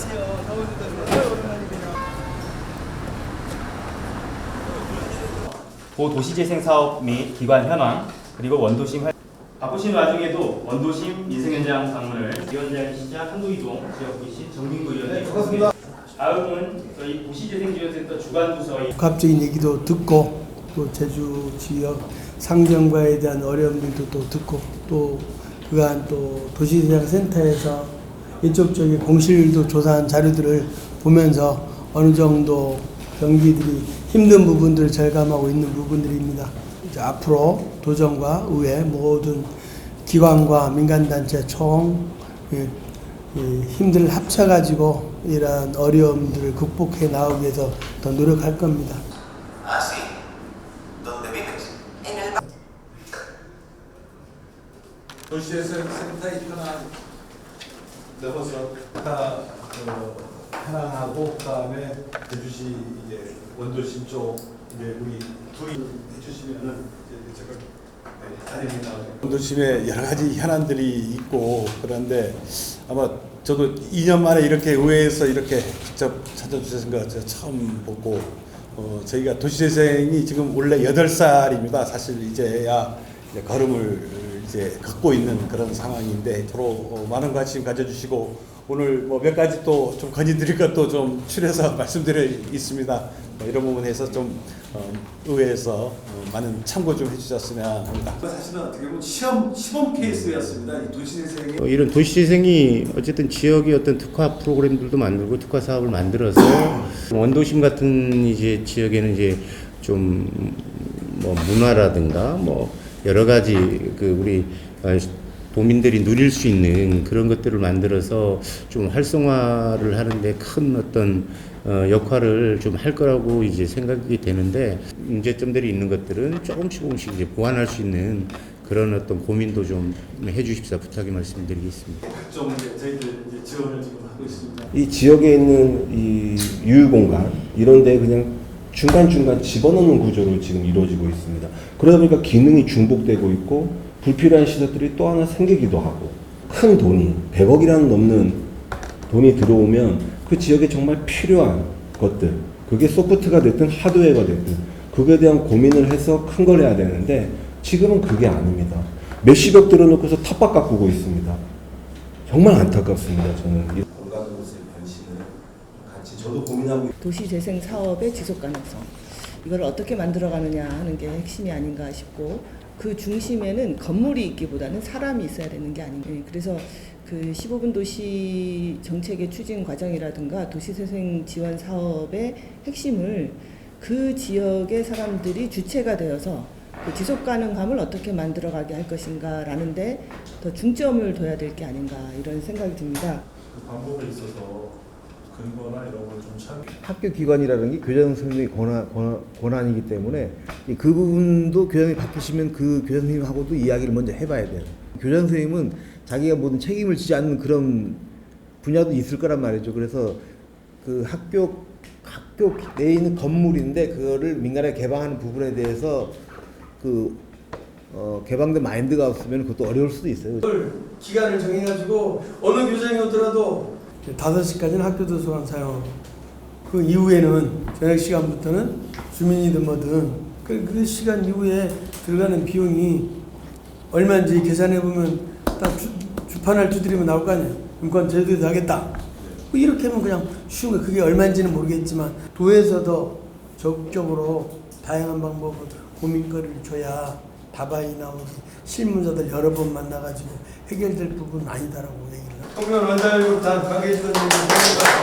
안녕하세요. 더운데 정말 오랜만입니다. 도시재생 사업 및 기관 현황 그리고 원도심 활... 바쁘신 와중에도 원도심 인생 현장 방문을 위원장 시장 한도이동 지역구이신 정민구 위원님 네, 반갑습니다. 다음은 저희 도시재생지원센터 주관부서의 복합적인 얘기도 듣고 또 제주 지역 상정과에 대한 어려움들도 또 듣고 또 그간 또 도시재생센터에서 이쪽 저기 공실도 조사한 자료들을 보면서 어느 정도 경기들이 힘든 부분들을 절감하고 있는 부분들입니다. 이제 앞으로 도정과 의회 모든 기관과 민간단체 총 이- 이 힘들을 합쳐가지고 이러한 어려움들을 극복해 나오기 위해서 더 노력할 겁니다. El 도시에서 센터에 현황 넘어서 다 어, 현황하고 그다음에 제주시 이제 원도심 쪽 이제 우리 둘이 해주시면은 제가. 원도심에 여러 가지 현안들이 있고 그런데 아마 저도 2년 만에 이렇게 의회에서 이렇게 직접 찾아주신 거 제가 처음 보고 어, 저희가 도시재생이 지금 원래 8살입니다. 사실 이제야 이제 걸음을 이제 걷고 있는 그런 상황인데 서로 어, 많은 관심 가져주시고 오늘 뭐 몇 가지 또 좀 건의드릴 것도 좀 추려서 말씀드려 있습니다. 뭐 이런 부분에서 좀 어, 의회에서 어, 많은 참고 좀 해주셨으면 합니다. 사실은 어떻게 보면 시험 시범 케이스였습니다. 이 도시재생이 어, 이런 도시재생이 어쨌든 지역의 어떤 특화 프로그램들도 만들고 특화 사업을 만들어서 원도심 같은 이제 지역에는 이제 좀 뭐 문화라든가 뭐 여러 가지 그 우리 어, 도민들이 누릴 수 있는 그런 것들을 만들어서 좀 활성화를 하는데 큰 어떤 어, 역할을 좀 할 거라고 이제 생각이 되는데 문제점들이 있는 것들은 조금씩 조금씩 이제 보완할 수 있는 그런 어떤 고민도 좀 해주십사 부탁의 말씀드리겠습니다. 각종 이제 저희들 이제 지원을 지금 하고 있습니다. 이 지역에 있는 이 유휴 공간 이런 데 그냥 중간중간 집어넣는 구조로 지금 이루어지고 있습니다. 그러다 보니까 기능이 중복되고 있고 불필요한 시설들이 또 하나 생기기도 하고 큰 돈이 100억이라는 넘는 돈이 들어오면 그 지역에 정말 필요한 것들 그게 소프트가 됐든 하드웨어가 됐든 그거에 대한 고민을 해서 큰 걸 해야 되는데 지금은 그게 아닙니다. 몇십억 들어놓고서 텃밭 가꾸고 있습니다. 정말 안타깝습니다. 저는 이 공간 곳의 변신을 같이 고민하고 도시재생 사업의 지속 가능성 이걸 어떻게 만들어가느냐 하는 게 핵심이 아닌가 싶고 그 중심에는 건물이 있기보다는 사람이 있어야 되는 게 아닌가. 예, 그래서 그 15분 도시 정책의 추진 과정이라든가 도시재생 지원 사업의 핵심을 그 지역의 사람들이 주체가 되어서 그 지속 가능함을 어떻게 만들어가게 할 것인가라는데 더 중점을 둬야 될 게 아닌가 이런 생각이 듭니다. 그 방법에 있어서 근거나 이런 걸좀 참. 학교 기관이라는 게 교장 선생님의 권한, 권한, 권한이기 때문에 이그 부분도 교장이 바뀌시면 그 교장 선생님하고도 이야기를 먼저 해봐야 돼요. 교장 선생님은 자기가 모든 책임을 지지 않는 그런 분야도 있을 거란 말이죠. 그래서 그 학교 학교 내에 있는 건물인데 그거를 민간에 개방하는 부분에 대해서 그 어, 개방된 마인드가 없으면 그것도 어려울 수도 있어요. 기간을 정해가지고 어느 교장이 오더라도 5시까지는 학교 도서관 사용하고 그 이후에는 저녁 시간부터는 주민이든 뭐든 그, 그 시간 이후에 들어가는 비용이 얼마인지 계산해 보면 딱 주, 주판을 두드리면 나올 거 아니에요. 인권 제도에서 하겠다. 뭐 이렇게 하면 그냥 쉬운 거 그게 얼마인지는 모르겠지만 도에서도 적극적으로 다양한 방법을 고민거리를 줘야 답안이 나오고 실무자들 여러 번 만나가지고 해결될 부분은 아니다라고 얘기를 합니다. 홍명 원장님 다 감사합니다.